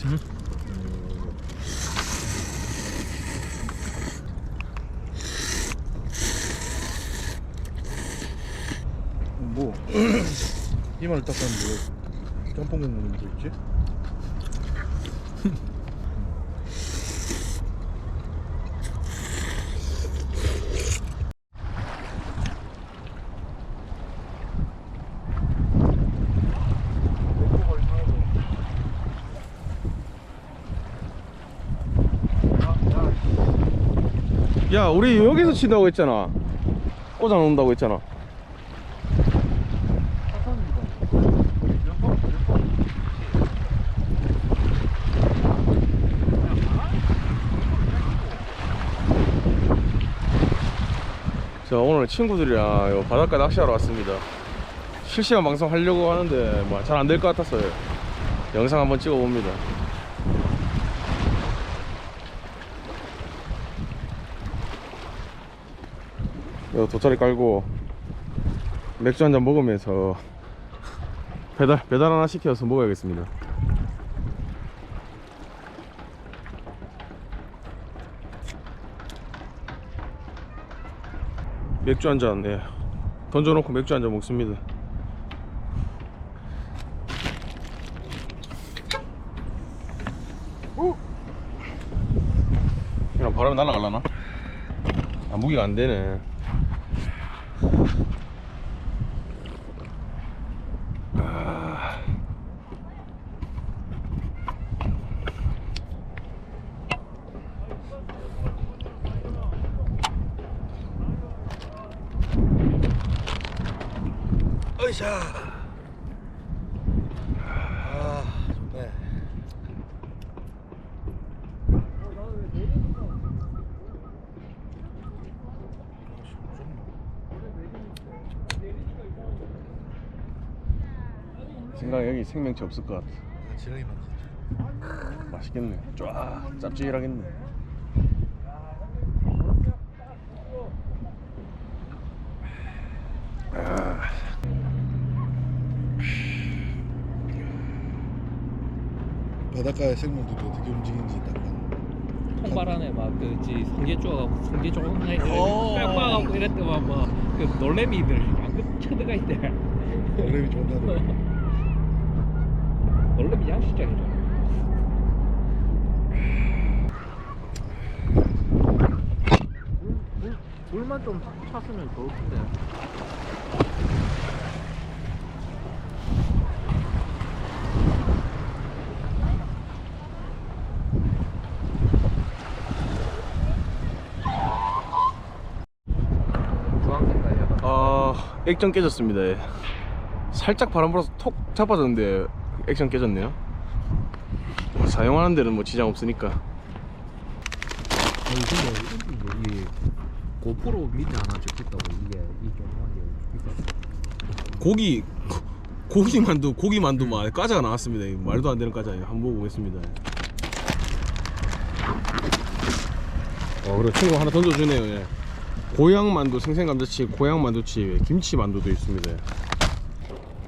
있어요. 뭐 이마를 닦았는데 왜 짬뽕 국물이 묻어있지? 야 우리 여기서 친다고 했잖아. 꽂아 놓는다고 했잖아. 자 오늘 친구들이랑 요 바닷가 낚시하러 왔습니다. 실시간 방송 하려고 하는데 뭐 잘 안 될 것 같아서요. 영상 한번 찍어 봅니다 돗자리 깔고 맥주 한잔 먹으면서 배달 배달 하나 시켜서 먹어야겠습니다. 맥주 한 잔, 예. 던져놓고 맥주 한잔 먹습니다. 그냥 바람에 날아갈라나? 아, 무게가 안 되네. 어이샤 아 좋네 생각 여기 생명체 없을 것 같아. 아, 지렁이 만지 맛있겠네. 쫙 짭짤하겠네. 바닷가의 생물들이 어떻게 움직이는지 딱 통발안에 막그지 성게 쪼가고 성게 어. 빽빽하고 이랬더만 뭐그 놀래미들 그 쳐들어가 있대. 놀래미 좋다더라 놀래미 양식장이죠 물, 물만 좀 찼으면 좋을 텐데 주황색깔 약간 아, 액정 깨졌습니다. 예. 살짝 바람 불어서 톡 잡아졌는데 액정 깨졌네요. 뭐 사용하는 데는 뭐 지장 없으니까. 아니 근데 뭐 이게 고프로 밑에 하나 적혔다고 이게 이 조그만 게 고기 고- 고기 만두 고기 만두 막 과자가 나왔습니다. 이 말도 안 되는 과자 한번 먹어보겠습니다. 어, 그래 친구 하나 던져주네요. 예. 고향 만두, 생생 감자칩, 고향 만두칩, 김치 만두도 있습니다.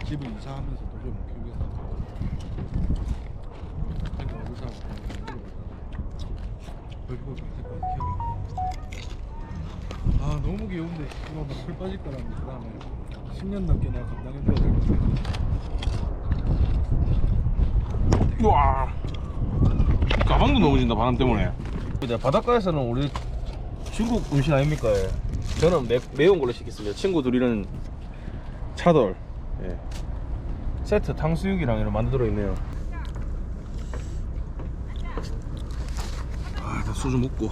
집을 이사하면서 갈색까지 키우겠다. 아 너무 귀여운데. 이거 막풀 빠질 거라면 그 다음에 10년 넘게 내가 감당해줘야 될것 같아. 우와! 가방도 넘어진다 바람 때문에. 바닷가에서는 우리 중국 음식 아닙니까 예. 저는 매, 매운 걸로 시켰습니다 친구 둘이는 차돌 예. 세트 탕수육이랑 이런 만두 들어있네요 아 일단 소주 먹고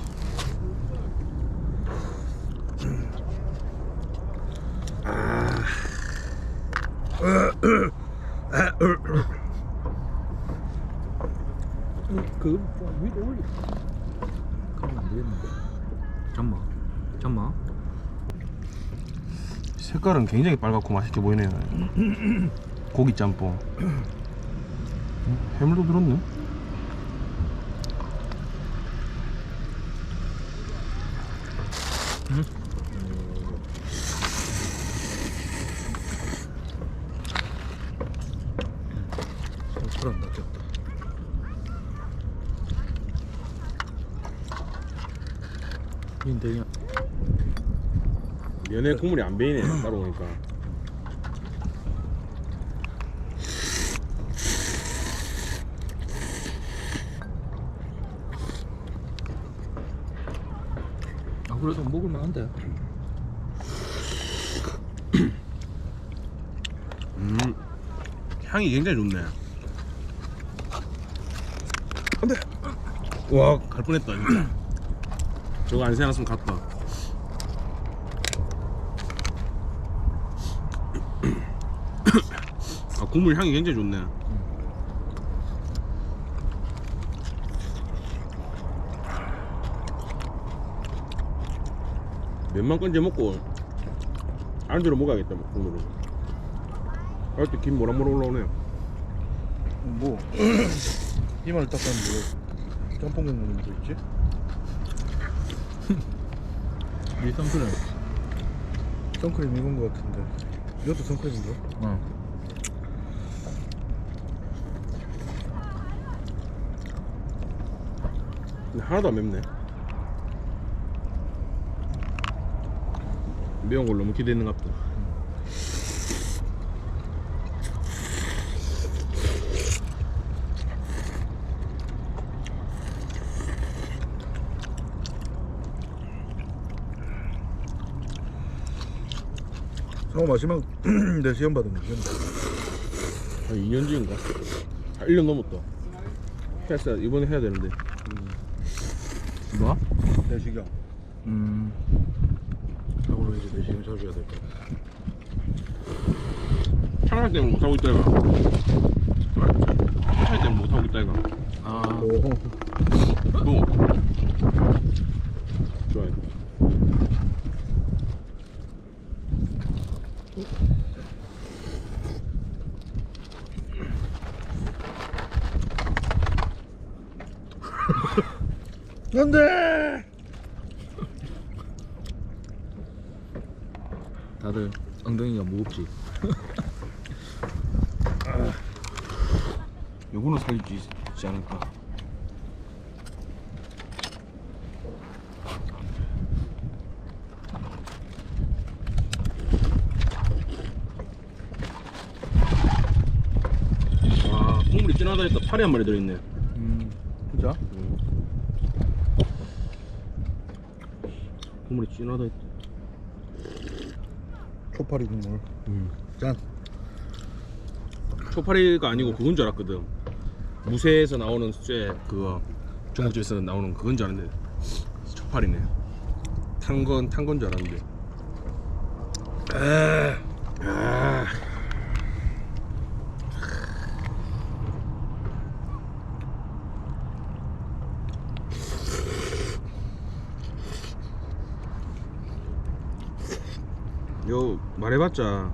그 위로 올리 그러면 안 되겠는데 색깔은 굉장히 빨갛고 맛있게 보이네요 고기 짬뽕 해물도 들었네 손가락 낚였다 인데요 면에 국물이 안 배이네 따로 보니까. 아 그래도 먹을만 한데. 음 향이 굉장히 좋네. 안돼! 와 갈 뻔했다 진짜. 저거 안 생각했으면 갔다 국물 향이 굉장히 좋네. 면만 건져 먹고 안주로 먹어야겠다 국물을. 할때 김 모락모락 올라오네 뭐 이마를 닦았는데 짬뽕 국물이 묻어있지? 이 선크림. 선크림 익은 거 같은데. 이것도 선크림인가? 어 근데 하나도 안 맵네 매운 걸 너무 기대했는 것 같다 상호 마지막 내 시험 받은 거 기억나? 한 2년 뒤인가? 한 1년 넘었다 했어 이번에 해야 되는데 뭐? 내시경. 음. 상호는 이제 내시경 해야 될 거야 창할 때문에 못하고 있다 이가 창할 때문에 못하고 있다 이가 아, 오 뭐? 좋아요 안돼 다들 엉덩이가 무겁지? 요거는 살릴 수 있지 않을까? 와 국물이 진하다 했다. 파리 한 마리 들어있네. 음 진짜? 국물이 진하다 했다 초파리 국물. 음. 짠. 초파리가 아니고 그건 줄 알았거든. 무쇠에서 나오는 쇠 그거 중국집에서 나오는 그건 줄 알았는데 초파리네. 탄 건 탄 건 줄 알았는데. 아. 요 말해봤자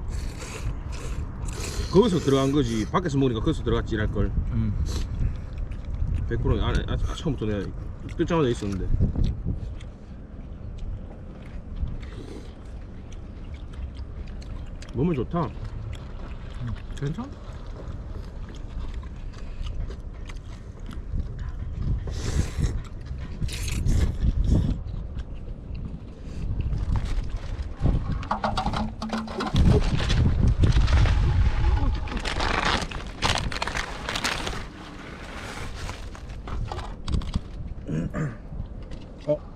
거기서 들어간 거지. 밖에서 먹으니까 거기서 들어갔지 이랄 걸. 음. 100% 안에 아, 아, 처음부터 내가 끝장마다 있었는데. 몸은 좋다. 괜찮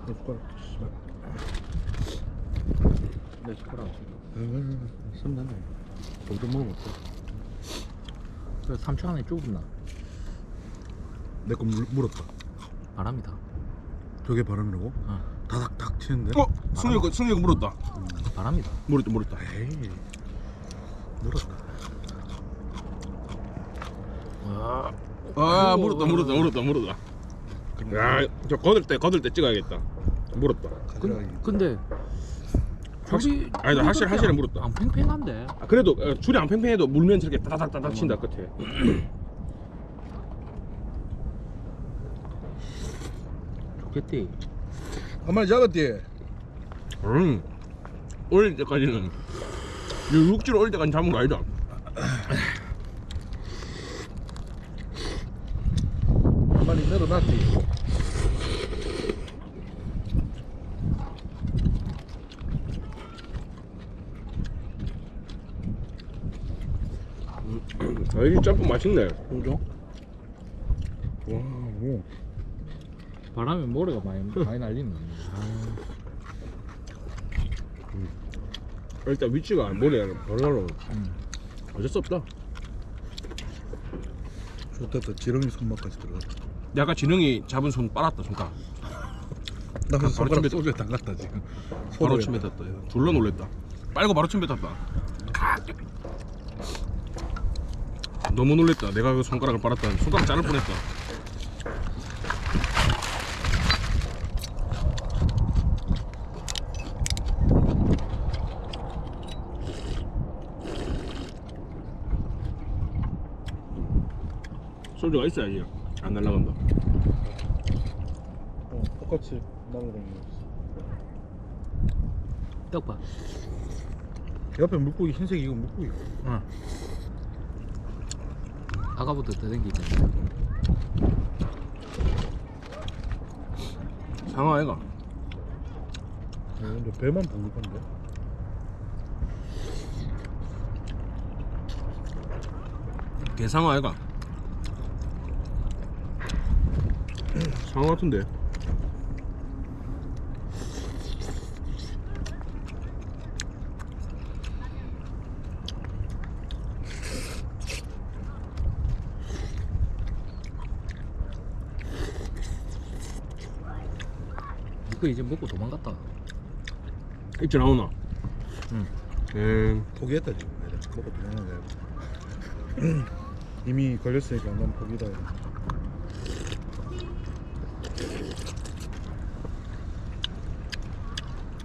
내 숟가락 씨발. 내 숟가락 음, 쓰면 된다 좀좀 먹으면 어때? 그 3초 안에 좁나 내거 물었다 바람이다 저게 바람이라고? 어 다닥닥 치는데? 어? 승혁이 거 승혁이 물었다 바람이다 물었다 물었다 에이 물었다 와아 물었다 물었다 물었다 물었다 야 저 거들 때 거들 때 찍어야겠다. 물었다. 가지락이 근데 확실- 줄이 아니다, 확실- 확실히 물었다. 안 팽팽한데. 아, 그래도 어, 줄이 안 팽팽해도 물면 저렇게 따닥 따닥 친다 끝에. 좋겠지 한 마리 잡았디? 음. 올릴 때까지는 요 육지로 올릴 때까지 잡은 거 아니다. 한 마리 늘어났디? 아, 이 짬뽕 맛있네. 그죠? 와, 뭐. 바람에 모래가 많이 많이 날리는 거네. 일단 위치가 모래는 바로 음. 어쩔 수 없다. 좋겠다. 지렁이 손맛까지 들어갔다. 약간 지능이 잡은 손 빨았다 손가락. 나 바로 손가락 침뱉- 소주에 담갔다 지금. 바로 소주에. 침 뱉었다. 졸라 놀랬다. 빨고 바로 침 뱉었다. 너무 놀랬다. 내가 그 손가락을 빨았다. 손가락 자를 뻔했다. 소주가 있어야지 안 날라간다. 어, 똑같이 날아다니는 거. 떡밥. 옆에 물고기 흰색 이거 물고기. 응. 아까부터 더댕기네. 상어 아이가? 어, 근데 배만 부글건데. 개상어 아이가? 상어 같은데? 이거 이제 먹고 도망갔다. 입질 나오나? 응. 음, 포기했다 지금. 애들. 먹고 거야. 이미 걸렸으니까 난 포기다.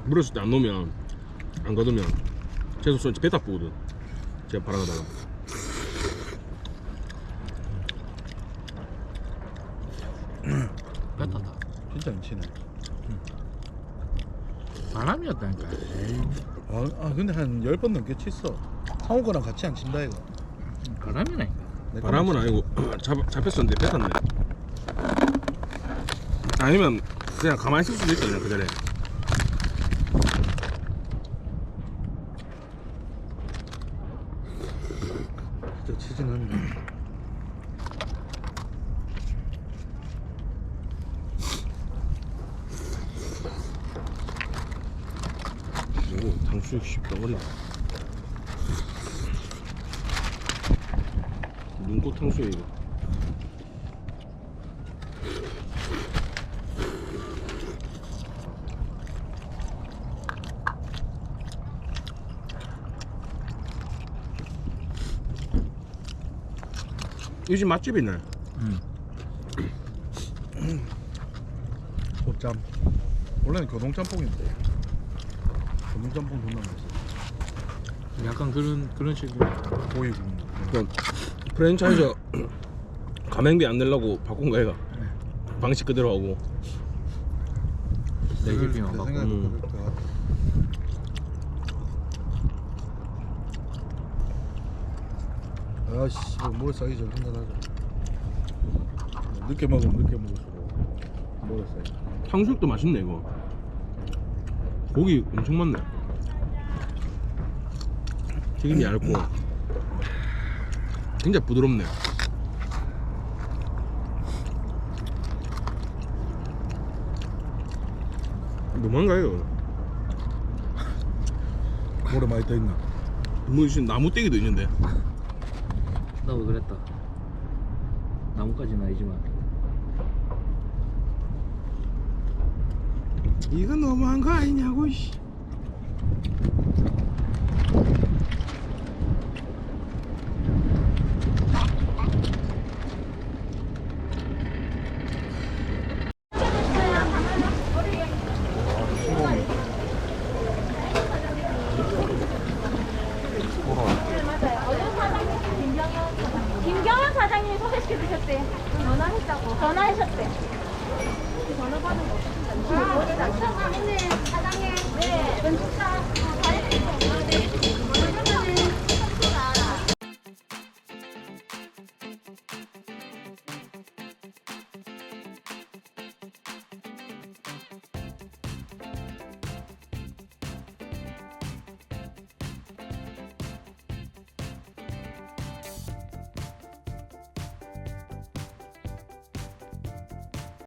물었을 때 안 놓으면 안 가두면 계속 쏘 배타 뿌거든 제가 바라가다가 뱉었다. 진짜 안 치네. 바람이었다니까. 에이, 아, 아 근데 한 10번 넘게 쳤어. 상호 거랑 같이 안 친다 이거. 바람이라니까. 내 바람은 아니고 잡, 잡혔었는데 뱉었네 아니면 그냥 가만히 있을 수도 있다 그냥 그 자리에 진짜 치진 않네. 오 당수육 쉽다 어리 눈꽃 탕수육 이거 이 집 맛집이네 응. 소짬. 원래는 교동짬뽕인데. 교동짬뽕 존나 맛있어. 약간 그런 그런 식으로. 고기 굽는 거. 그럼 프랜차이즈 가맹비 안 내려고 바꾼 거 애가 방식 그대로 하고 내내 집이만 바꾸고. 생각에도 음. 그럴 것 같아. 아씨, 뭘 싸기 전 생각하자. 늦게 먹으면 늦게 먹을수록 뭘 싸기. 탕수육도 맛있네 이거 고기 엄청 많네 튀김이 얇고 굉장히 부드럽네 너무한가요? 뭐래 많이 떠 있나? 뭐 지금 나무떼기도 있는데 나도 그랬다. 나무까지는 아니지만. 이거 너무한 거 아니냐고 씨.